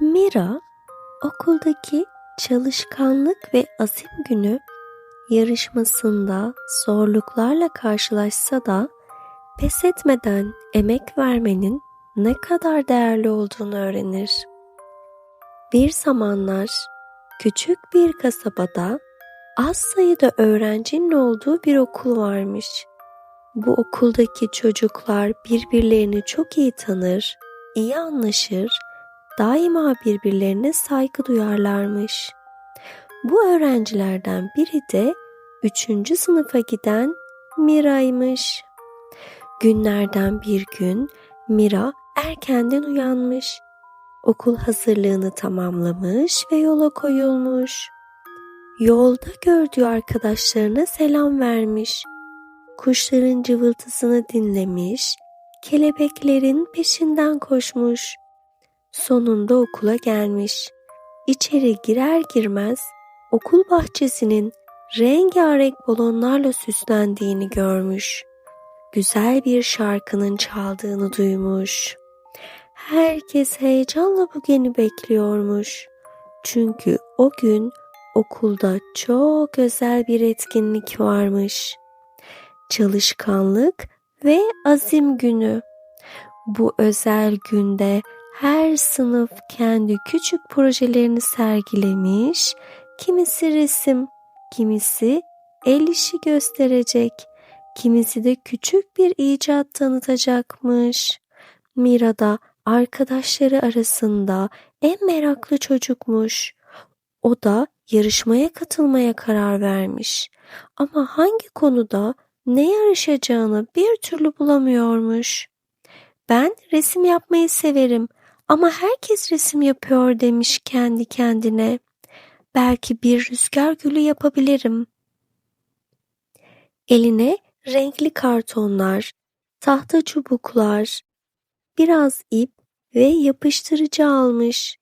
Mira okuldaki çalışkanlık ve azim günü yarışmasında zorluklarla karşılaşsa da pes etmeden emek vermenin ne kadar değerli olduğunu öğrenir. Bir zamanlar küçük bir kasabada az sayıda öğrencinin olduğu bir okul varmış. Bu okuldaki çocuklar birbirlerini çok iyi tanır, iyi anlaşır, daima birbirlerine saygı duyarlarmış. Bu öğrencilerden biri de üçüncü sınıfa giden Mira'ymış. Günlerden bir gün Mira erkenden uyanmış. Okul hazırlığını tamamlamış ve yola koyulmuş. Yolda gördüğü arkadaşlarına selam vermiş. Kuşların cıvıltısını dinlemiş, kelebeklerin peşinden koşmuş. Sonunda okula gelmiş. İçeri girer girmez okul bahçesinin rengarenk balonlarla süslendiğini görmüş. Güzel bir şarkının çaldığını duymuş. Herkes heyecanla bu günü bekliyormuş. Çünkü o gün okulda çok özel bir etkinlik varmış. Çalışkanlık ve azim günü. Bu özel günde her sınıf kendi küçük projelerini sergilemiş, kimisi resim, kimisi el işi gösterecek, kimisi de küçük bir icat tanıtacakmış. Mira da arkadaşları arasında en meraklı çocukmuş. O da yarışmaya katılmaya karar vermiş. Ama hangi konuda ne yarışacağını bir türlü bulamıyormuş. Ben resim yapmayı severim ama herkes resim yapıyor demiş kendi kendine. Belki bir rüzgar gülü yapabilirim. Eline renkli kartonlar, tahta çubuklar, biraz ip ve yapıştırıcı almış.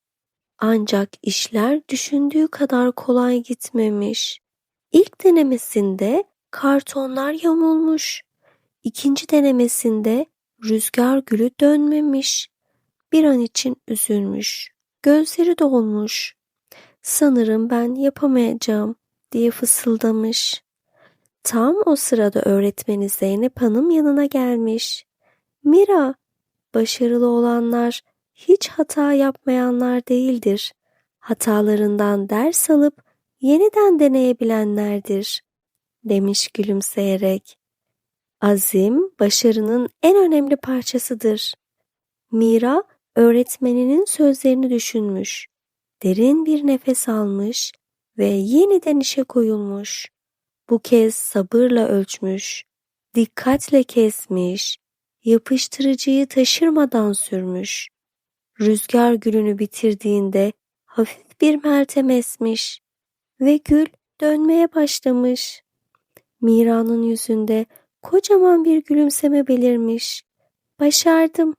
Ancak işler düşündüğü kadar kolay gitmemiş. İlk denemesinde kartonlar yamulmuş. İkinci denemesinde rüzgar gülü dönmemiş. Bir an için üzülmüş. Gözleri dolmuş. Sanırım ben yapamayacağım diye fısıldamış. Tam o sırada öğretmeni Zeynep Hanım yanına gelmiş. Mira, başarılı olanlar hiç hata yapmayanlar değildir. Hatalarından ders alıp yeniden deneyebilenlerdir, demiş gülümseyerek. Azim, başarının en önemli parçasıdır. Mira, öğretmeninin sözlerini düşünmüş. Derin bir nefes almış ve yeniden işe koyulmuş. Bu kez sabırla ölçmüş, dikkatle kesmiş, yapıştırıcıyı taşırmadan sürmüş. Rüzgar gülünü bitirdiğinde hafif bir meltem esmiş ve gül dönmeye başlamış. Mira'nın yüzünde kocaman bir gülümseme belirmiş. Başardım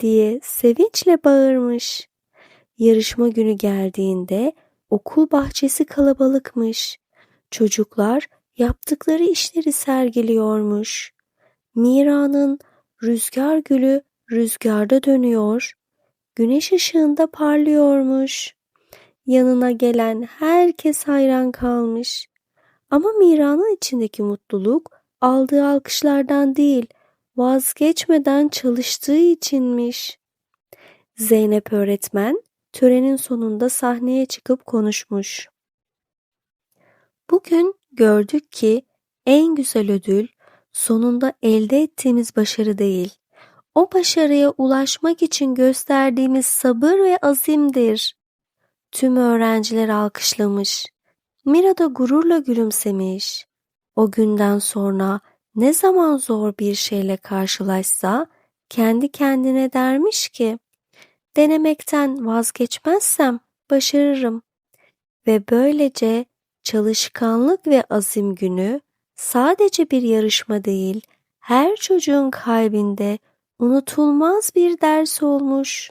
diye sevinçle bağırmış. Yarışma günü geldiğinde okul bahçesi kalabalıkmış. Çocuklar yaptıkları işleri sergiliyormuş. Mira'nın rüzgar gülü rüzgarda dönüyor, güneş ışığında parlıyormuş. Yanına gelen herkes hayran kalmış. Ama Mira'nın içindeki mutluluk aldığı alkışlardan değil, vazgeçmeden çalıştığı içinmiş. Zeynep öğretmen törenin sonunda sahneye çıkıp konuşmuş. Bugün gördük ki en güzel ödül sonunda elde ettiğimiz başarı değil, o başarıya ulaşmak için gösterdiğimiz sabır ve azimdir. Tüm öğrenciler alkışlamış. Mira da gururla gülümsemiş. O günden sonra ne zaman zor bir şeyle karşılaşsa kendi kendine dermiş ki denemekten vazgeçmezsem başarırım ve böylece çalışkanlık ve azim günü sadece bir yarışma değil, her çocuğun kalbinde unutulmaz bir ders olmuş.